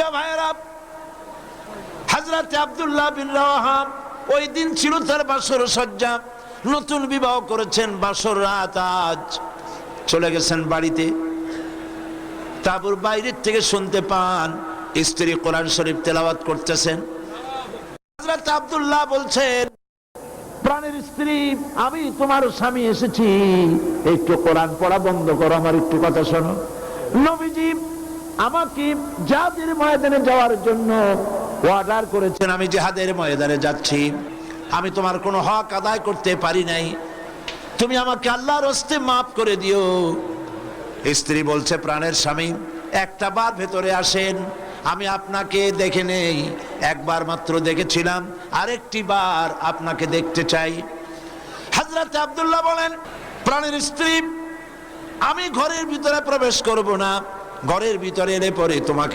প্রিয় ভাইয়েরা হাজরাতে আব্দুল্লাহ বিন রাওয়াহাব ওই দিন ছিল তার বাসর সজ্জা। নতুন বিবাহ করেছেন বাসর রাত আজ। চলে গেছেন বাড়িতে। তারপর বাইরের থেকে শুনতে পান, স্ত্রী কোরআন শরীফ তেলাওয়াত করতেছেন। হযরত আব্দুল্লাহ বলছেন, প্রাণের স্ত্রী, আমি তোমার স্বামী এসেছি। একটু কোরআন পড়া বন্ধ করো, আমার একটু কথা শোনো। নবীজি আমাকে জাহাদের ময়দানে যাওয়ার জন্য অর্ডার করেছেন, আমি জাহাদের ময়দানে যাচ্ছি। আমি তোমার কোনো হক আদায় করতে পারি নাই। তুমি আমাকে আল্লাহর হস্তে মাফ করে দিও। স্ত্রী বলছে, প্রাণের স্বামী, একটা বার ভেতরে আসেন। আমি আপনাকে দেখে নেই। একবার মাত্র দেখেছিলাম, আরেকটি বার আপনাকে দেখতে চাই। হাজরত আব্দুল্লাহ বলেন, প্রাণের স্ত্রী, আমি ঘরের ভিতরে প্রবেশ করব না। ঘরের ভিতরে এলে পরে তোমাকে